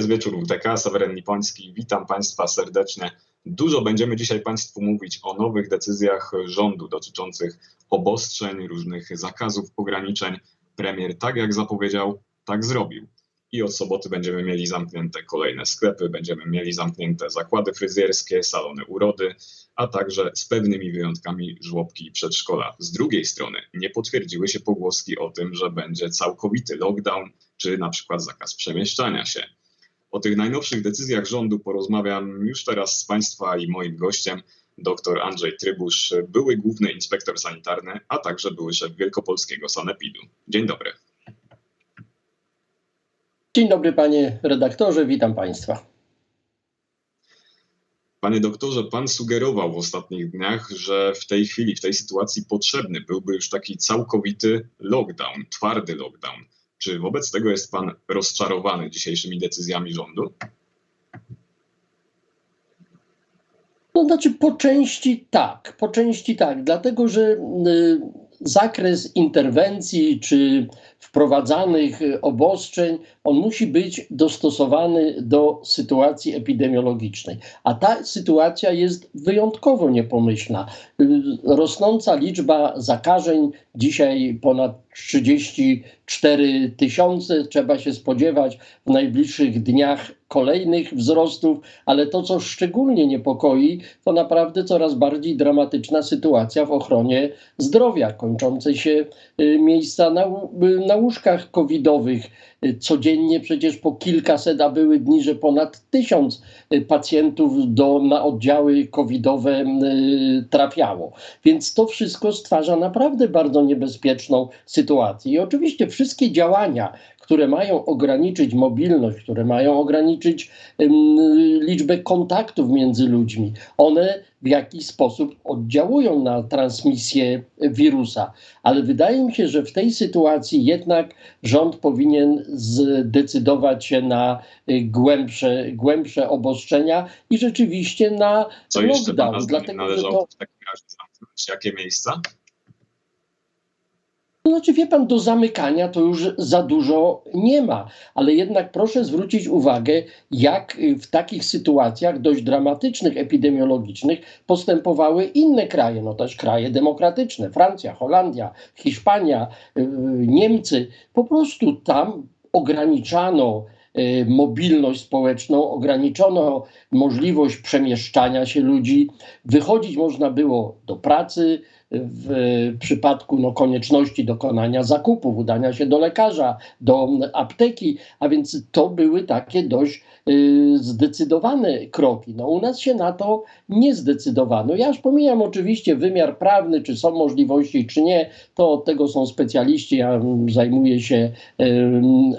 jest wieczór UTK, Seweryn Lipoński. Witam Państwa serdecznie. Dużo będziemy dzisiaj Państwu mówić o nowych decyzjach rządu dotyczących obostrzeń, różnych zakazów, ograniczeń. Premier tak jak zapowiedział, tak zrobił. I od soboty będziemy mieli zamknięte kolejne sklepy, będziemy mieli zamknięte zakłady fryzjerskie, salony urody, a także z pewnymi wyjątkami żłobki i przedszkola. Z drugiej strony nie potwierdziły się pogłoski o tym, że będzie całkowity lockdown, czy na przykład zakaz przemieszczania się. O tych najnowszych decyzjach rządu porozmawiam już teraz z Państwa i moim gościem, dr Andrzej Trybusz, były główny inspektor sanitarny, a także były szef Wielkopolskiego Sanepidu. Dzień dobry. Dzień dobry panie redaktorze, witam państwa. Panie doktorze, pan sugerował w ostatnich dniach, że w tej chwili, w tej sytuacji potrzebny byłby już taki całkowity lockdown, twardy lockdown. Czy wobec tego jest pan rozczarowany dzisiejszymi decyzjami rządu? No znaczy po części tak, po części tak, dlatego że y, zakres interwencji czy wprowadzanych obostrzeń, on musi być dostosowany do sytuacji epidemiologicznej. A ta sytuacja jest wyjątkowo niepomyślna. Y, Rosnąca liczba zakażeń, dzisiaj ponad 34 tysiące, trzeba się spodziewać w najbliższych dniach kolejnych wzrostów, ale to, co szczególnie niepokoi, to naprawdę coraz bardziej dramatyczna sytuacja w ochronie zdrowia, kończące się y, miejsca na, y, na łóżkach covidowych. Y, Codziennie przecież po kilkaset, a były dni, że ponad tysiąc y, pacjentów do, na oddziały covidowe y, trafiało. Więc to wszystko stwarza naprawdę bardzo niebezpieczną sytuację. I oczywiście wszystkie działania, które mają ograniczyć mobilność, które mają ograniczyć liczbę kontaktów między ludźmi, one w jakiś sposób oddziałują na transmisję wirusa. Ale wydaje mi się, że w tej sytuacji jednak rząd powinien zdecydować się na y, głębsze, głębsze obostrzenia i rzeczywiście na Co lockdown. Dlatego, że to, w takim razie zamknąć? Jakie miejsca? To znaczy, wie pan, do zamykania to już za dużo nie ma, ale jednak proszę zwrócić uwagę, jak y, w takich sytuacjach dość dramatycznych, epidemiologicznych postępowały inne kraje, no też kraje demokratyczne, Francja, Holandia, Hiszpania, y, Niemcy. Po prostu tam ograniczano y, mobilność społeczną, ograniczono możliwość przemieszczania się ludzi, wychodzić można było do pracy, w przypadku no, konieczności dokonania zakupów, udania się do lekarza, do apteki, a więc to były takie dość y, zdecydowane kroki. No, u nas się na to nie zdecydowano. Ja już pomijam oczywiście wymiar prawny, czy są możliwości, czy nie, to od tego są specjaliści, ja zajmuję się y,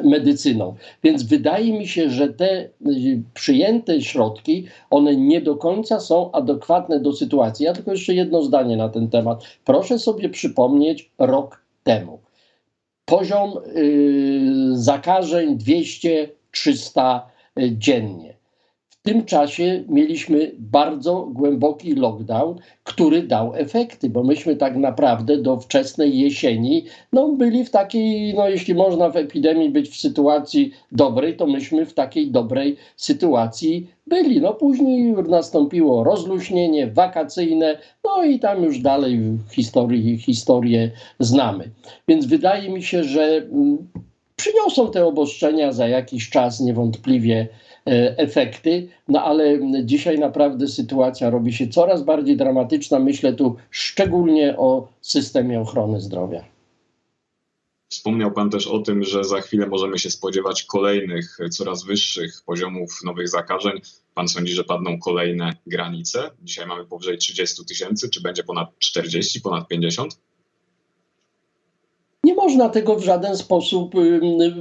medycyną. Więc wydaje mi się, że te y, przyjęte środki, one nie do końca są adekwatne do sytuacji. Ja tylko jeszcze jedno zdanie na ten temat. Proszę sobie przypomnieć rok temu. Poziom y, zakażeń 200-300 dziennie. W tym czasie mieliśmy bardzo głęboki lockdown, który dał efekty, bo myśmy tak naprawdę do wczesnej jesieni no, byli w takiej, no jeśli można w epidemii być w sytuacji dobrej, to myśmy w takiej dobrej sytuacji byli. No później nastąpiło rozluźnienie wakacyjne, no i tam już dalej w historii, historię znamy. Więc wydaje mi się, że mm, przyniosą te obostrzenia za jakiś czas niewątpliwie efekty, no ale dzisiaj naprawdę sytuacja robi się coraz bardziej dramatyczna. Myślę tu szczególnie o systemie ochrony zdrowia. Wspomniał Pan też o tym, że za chwilę możemy się spodziewać kolejnych, coraz wyższych poziomów nowych zakażeń. Pan sądzi, że padną kolejne granice? Dzisiaj mamy powyżej 30 tysięcy, czy będzie ponad 40, ponad 50? Można tego w żaden sposób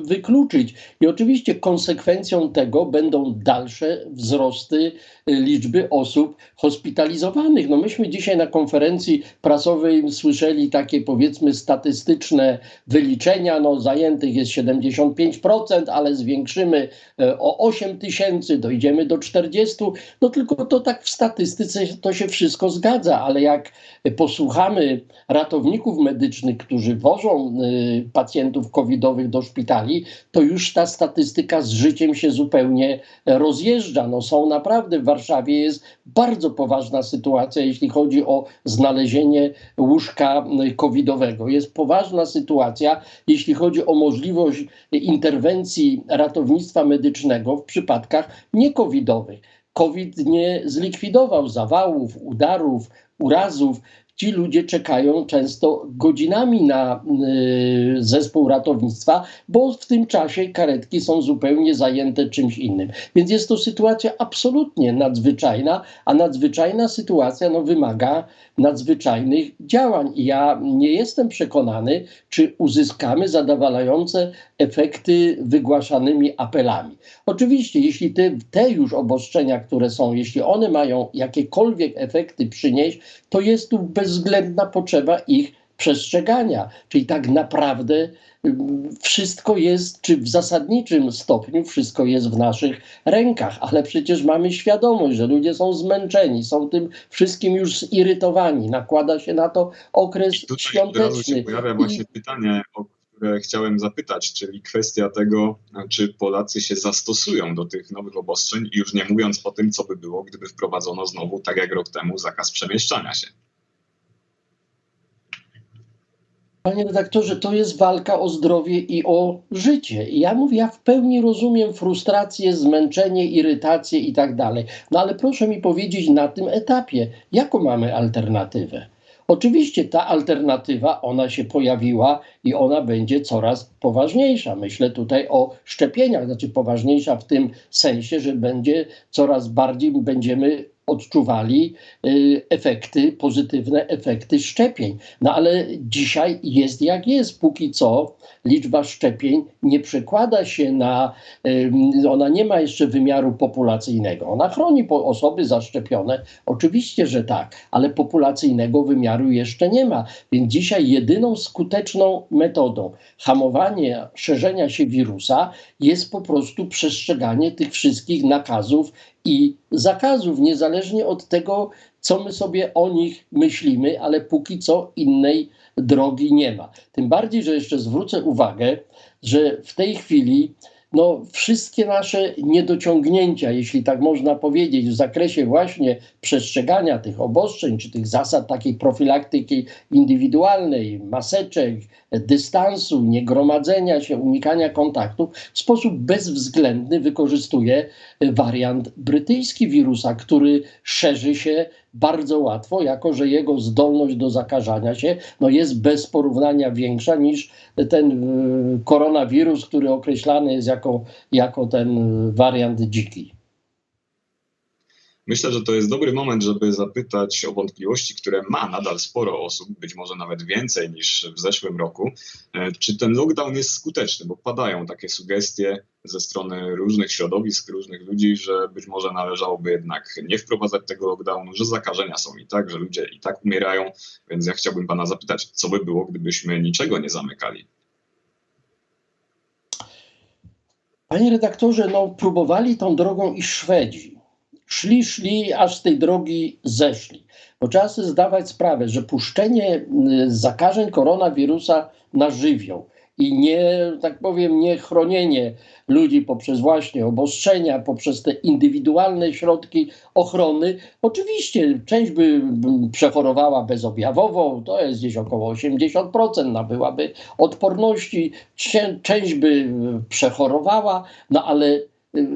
wykluczyć. I oczywiście konsekwencją tego będą dalsze wzrosty y, liczby osób hospitalizowanych. No myśmy dzisiaj na konferencji prasowej słyszeli takie powiedzmy statystyczne wyliczenia. No zajętych jest 75%, ale zwiększymy e, o 8 tysięcy, dojdziemy do 40. No tylko to tak w statystyce to się wszystko zgadza, ale jak posłuchamy ratowników medycznych, którzy wożą y, pacjentów covidowych do szpitali, to już ta statystyka z życiem się zupełnie rozjeżdża. No są naprawdę w Warszawie jest bardzo poważna sytuacja, jeśli chodzi o znalezienie łóżka y, covidowego. Jest poważna sytuacja, jeśli chodzi o możliwość interwencji ratownictwa medycznego w przypadkach niecovidowych. COVID nie zlikwidował zawałów, udarów, urazów. Ci ludzie czekają często godzinami na y, zespół ratownictwa, bo w tym czasie karetki są zupełnie zajęte czymś innym. Więc jest to sytuacja absolutnie nadzwyczajna, a nadzwyczajna sytuacja no, wymaga nadzwyczajnych działań. I ja nie jestem przekonany, czy uzyskamy zadowalające efekty wygłaszanymi apelami. Oczywiście, jeśli te, te już obostrzenia, które są, jeśli one mają jakiekolwiek efekty przynieść, to jest tu bezwzględna potrzeba ich przestrzegania. Czyli tak naprawdę wszystko jest, czy w zasadniczym stopniu wszystko jest w naszych rękach, ale przecież mamy świadomość, że ludzie są zmęczeni, są tym wszystkim już zirytowani. Nakłada się na to okres I tutaj świąteczny. od razu się pojawia właśnie I- pytanie, o które chciałem zapytać, czyli kwestia tego, czy Polacy się zastosują do tych nowych obostrzeń, już nie mówiąc o tym, co by było, gdyby wprowadzono znowu, tak jak rok temu, zakaz przemieszczania się. Panie redaktorze, to jest walka o zdrowie i o życie. Ja mówię, ja w pełni rozumiem frustrację, zmęczenie, irytację i tak dalej. No ale proszę mi powiedzieć na tym etapie, jaką mamy alternatywę? Oczywiście ta alternatywa, ona się pojawiła i ona będzie coraz poważniejsza. Myślę tutaj o szczepieniach, znaczy poważniejsza w tym sensie, że będzie coraz bardziej będziemy odczuwali y, efekty, pozytywne efekty szczepień. No ale dzisiaj jest jak jest. Póki co liczba szczepień nie przekłada się na, ona nie ma jeszcze wymiaru populacyjnego. Ona chroni osoby zaszczepione, oczywiście, że tak, ale populacyjnego wymiaru jeszcze nie ma. Więc dzisiaj jedyną skuteczną metodą hamowania szerzenia się wirusa jest po prostu przestrzeganie tych wszystkich nakazów i zakazów, niezależnie od tego, co my sobie o nich myślimy, ale póki co innej drogi nie ma. Tym bardziej, że jeszcze zwrócę uwagę, że w tej chwili no, wszystkie nasze niedociągnięcia, jeśli tak można powiedzieć, w zakresie właśnie przestrzegania tych obostrzeń, czy tych zasad takiej profilaktyki indywidualnej, maseczek, dystansu, niegromadzenia się, unikania kontaktów, w sposób bezwzględny wykorzystuje wariant brytyjski wirusa, który szerzy się bardzo łatwo, jako że jego zdolność do zakażania się no jest bez porównania większa niż ten y, koronawirus, który określany jest jako, jako ten y, wariant dziki. Myślę, że to jest dobry moment, żeby zapytać o wątpliwości, które ma nadal sporo osób, być może nawet więcej niż w zeszłym roku. E, Czy ten lockdown jest skuteczny? Bo padają takie sugestie ze strony różnych środowisk, różnych ludzi, że być może należałoby jednak nie wprowadzać tego lockdownu, że zakażenia są i tak, że ludzie i tak umierają. Więc ja chciałbym pana zapytać, co by było, gdybyśmy niczego nie zamykali? Panie redaktorze, no próbowali tą drogą i Szwedzi. Szli, szli, aż z tej drogi zeszli. Bo trzeba sobie zdawać sprawę, że puszczenie y, zakażeń koronawirusa na żywioł i nie, tak powiem, nie chronienie ludzi poprzez właśnie obostrzenia, poprzez te indywidualne środki ochrony. Oczywiście część by przechorowała bezobjawowo, to jest gdzieś około 80%, nabyłaby odporności, Cie- część by y, przechorowała, no ale y,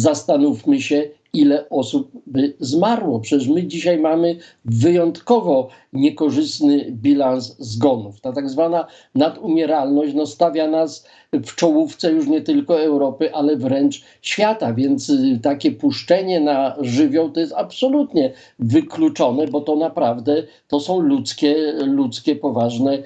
zastanówmy się, ile osób by zmarło. Przecież my dzisiaj mamy wyjątkowo niekorzystny bilans zgonów. Ta tak zwana nadumieralność no, stawia nas w czołówce już nie tylko Europy, ale wręcz świata, więc y, takie puszczenie na żywioł to jest absolutnie wykluczone, bo to naprawdę to są ludzkie, ludzkie poważne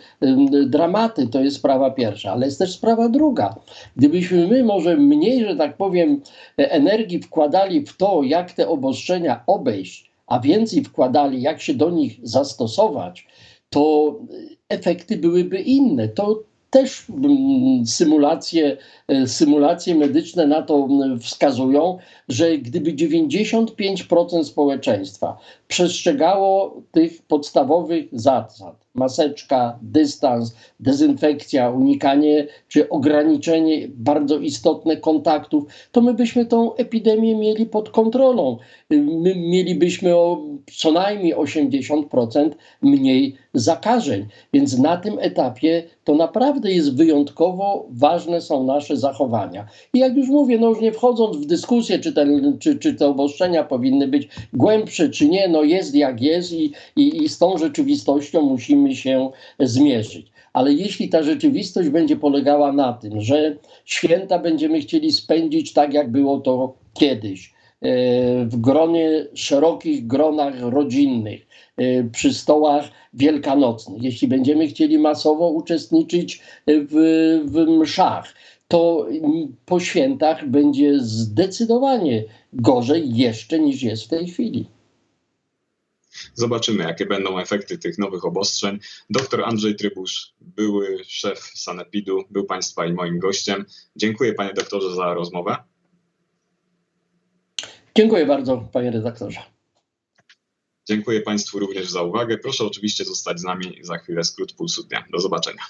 dramaty. To jest sprawa pierwsza, ale jest też sprawa druga. Gdybyśmy my może mniej, że tak powiem, e, energii wkładali w to, jak te obostrzenia obejść, a więcej wkładali, jak się do nich zastosować, to efekty byłyby inne. To też mm, symulacje, e, symulacje medyczne na to mm, wskazują, że gdyby 95% społeczeństwa przestrzegało tych podstawowych zasad, maseczka, dystans, dezynfekcja, unikanie czy ograniczenie bardzo istotne kontaktów, to my byśmy tą epidemię mieli pod kontrolą. My mielibyśmy o co najmniej 80% mniej zakażeń. Więc na tym etapie to naprawdę jest wyjątkowo ważne są nasze zachowania. I jak już mówię, no już nie wchodząc w dyskusję, czy, czy, czy te obostrzenia powinny być głębsze, czy nie, no jest jak jest i, i, i z tą rzeczywistością musimy się zmierzyć. Ale jeśli ta rzeczywistość będzie polegała na tym, że święta będziemy chcieli spędzić tak, jak było to kiedyś, e, w gronie, szerokich gronach rodzinnych, e, przy stołach wielkanocnych, jeśli będziemy chcieli masowo uczestniczyć w, w mszach, to po świętach będzie zdecydowanie gorzej jeszcze niż jest w tej chwili. Zobaczymy, jakie będą efekty tych nowych obostrzeń. Doktor Andrzej Trybusz, były szef Sanepidu, był Państwa i moim gościem. Dziękuję Panie doktorze za rozmowę. Dziękuję bardzo, panie redaktorze. Dziękuję Państwu również za uwagę. Proszę oczywiście zostać z nami za chwilę skrót pulsu dnia. Do zobaczenia.